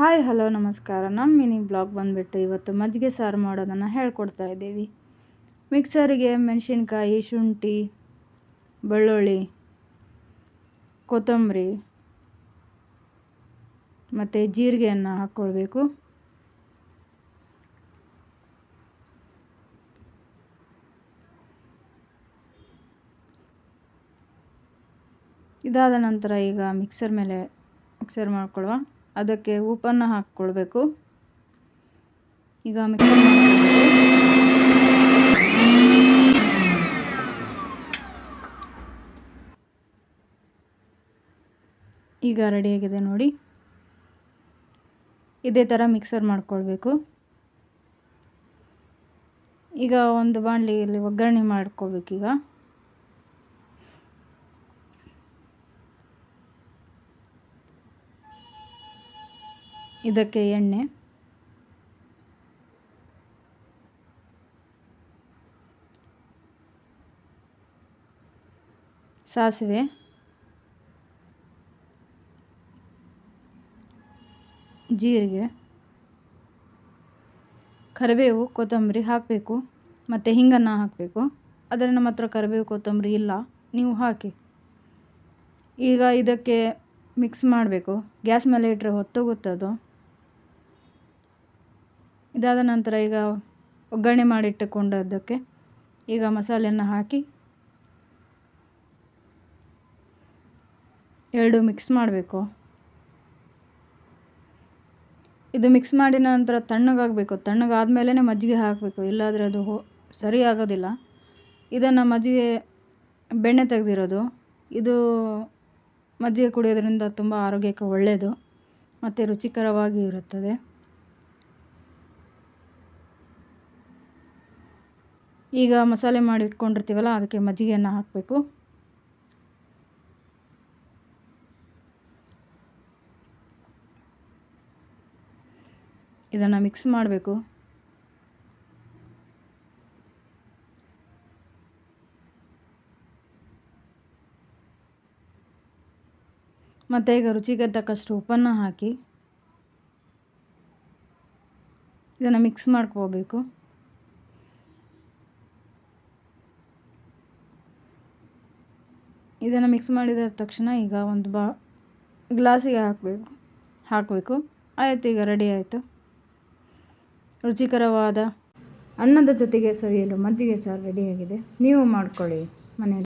Hi, hello, ನಮಸ್ಕಾರ. ನಮ್ಮ mini blog ಬಂದುಬಿಟ್ಟು ಇವತ್ತು ಮಜ್ಜಿಗೆ ಸಾರು ಮಾಡೋದನ್ನು ಹೇಳ್ಕೊಡ್ತಾ ಇದ್ದೀವಿ. ಮಿಕ್ಸರಿಗೆ ಮೆಣಸಿನ್ಕಾಯಿ, ಶುಂಠಿ, ಬೆಳ್ಳುಳ್ಳಿ, ಕೊತ್ತಂಬರಿ ಮತ್ತು ಜೀರಿಗೆಯನ್ನು ಹಾಕ್ಕೊಳ್ಬೇಕು. ಇದಾದ ನಂತರ ಈಗ ಮಿಕ್ಸರ್ ಮೇಲೆ ಮಿಕ್ಸರ್ ಮಾಡ್ಕೊಳ್ಳುವ ಅದಕ್ಕೆ ಉಪ್ಪನ್ನು ಹಾಕ್ಕೊಳ್ಬೇಕು. ಈಗ ಮಿಕ್ಸರ್ ಈಗ ರೆಡಿಯಾಗಿದೆ ನೋಡಿ. ಇದೇ ಥರ ಮಿಕ್ಸರ್ ಮಾಡ್ಕೊಳ್ಬೇಕು. ಈಗ ಒಂದು ಬಾಣಲಿಯಲ್ಲಿ ಒಗ್ಗರಣೆ ಮಾಡ್ಕೊಳ್ಬೇಕೀಗ. ಇದಕ್ಕೆ ಎಣ್ಣೆ. ಸಾಸಿವೆ. ಜೀರಿಗೆ. ಕರಿಬೇವು, ಕೊತ್ತಂಬರಿ ಹಾಕಬೇಕು. ಮತ್ತು ಹಿಂಗನ್ನು ಹಾಕಬೇಕು. ಆದರೆ ನಮ್ಮ ಹತ್ರ ಕರಿಬೇವು, ಕೊತ್ತಂಬರಿ ಇಲ್ಲ. ನೀವು ಹಾಕಿ. ಈಗ ಇದಕ್ಕೆ ಮಿಕ್ಸ್ ಮಾಡಬೇಕು. ಗ್ಯಾಸ್ ಮೇಲೆ ಇಟ್ಟರೆ ಅದು. ಇದಾದ ನಂತರ ಈಗ ಒಗ್ಗರಣೆ ಮಾಡಿಟ್ಟುಕೊಂಡದ್ದಕ್ಕೆ ಈಗ ಮಸಾಲೆಯನ್ನು ಹಾಕಿ ಎರಡು ಮಿಕ್ಸ್ ಮಾಡಬೇಕು. ಇದು ಮಿಕ್ಸ್ ಮಾಡಿದ ನಂತರ ತಣ್ಣಗಾಗಬೇಕು. ತಣ್ಣಗಾದ್ಮೇಲೆ ಮಜ್ಜಿಗೆ ಹಾಕಬೇಕು. ಇಲ್ಲಾದರೆ ಅದು ಹೋ ಸರಿ ಆಗೋದಿಲ್ಲ ಇದನ್ನು ಮಜ್ಜಿಗೆ ಬೆಣ್ಣೆ ತೆಗೆದಿರೋದು. ಇದು ಮಜ್ಜಿಗೆ ಕುಡಿಯೋದ್ರಿಂದ ತುಂಬ ಆರೋಗ್ಯಕ್ಕೆ ಒಳ್ಳೆಯದು ಮತ್ತು ರುಚಿಕರವಾಗಿ ಇರುತ್ತದೆ. ಈಗ ಮಸಾಲೆ ಮಾಡಿ ಇಟ್ಕೊಂಡಿರ್ತೀವಲ್ಲ, ಅದಕ್ಕೆ ಮಜ್ಜಿಗೆಯನ್ನು ಹಾಕಬೇಕು. ಇದನ್ನು ಮಿಕ್ಸ್ ಮಾಡಬೇಕು. ಮತ್ತು ಈಗ ರುಚಿಗೆ ಉಪ್ಪನ್ನು ಹಾಕಿ, ಇದನ್ನು ಮಿಕ್ಸ್ ಮಾಡ್ಕೋಬೇಕು. ಇದನ್ನು ಮಿಕ್ಸ್ ಮಾಡಿದ ತಕ್ಷಣ ಈಗ ಒಂದು ಬಾ ಗ್ಲಾಸಿಗೆ ಹಾಕಬೇಕು. ಹಾಕಬೇಕು. ಆಯಿತು, ಈಗ ರೆಡಿ ಆಯಿತು. ರುಚಿಕರವಾದ ಅನ್ನದ ಜೊತೆಗೆ ಸವಿಯಲು ಮಜ್ಜಿಗೆ ಸಾರು ರೆಡಿಯಾಗಿದೆ ನೀವು ಮಾಡ್ಕೊಳ್ಳಿ ಮನೆಯಲ್ಲಿ.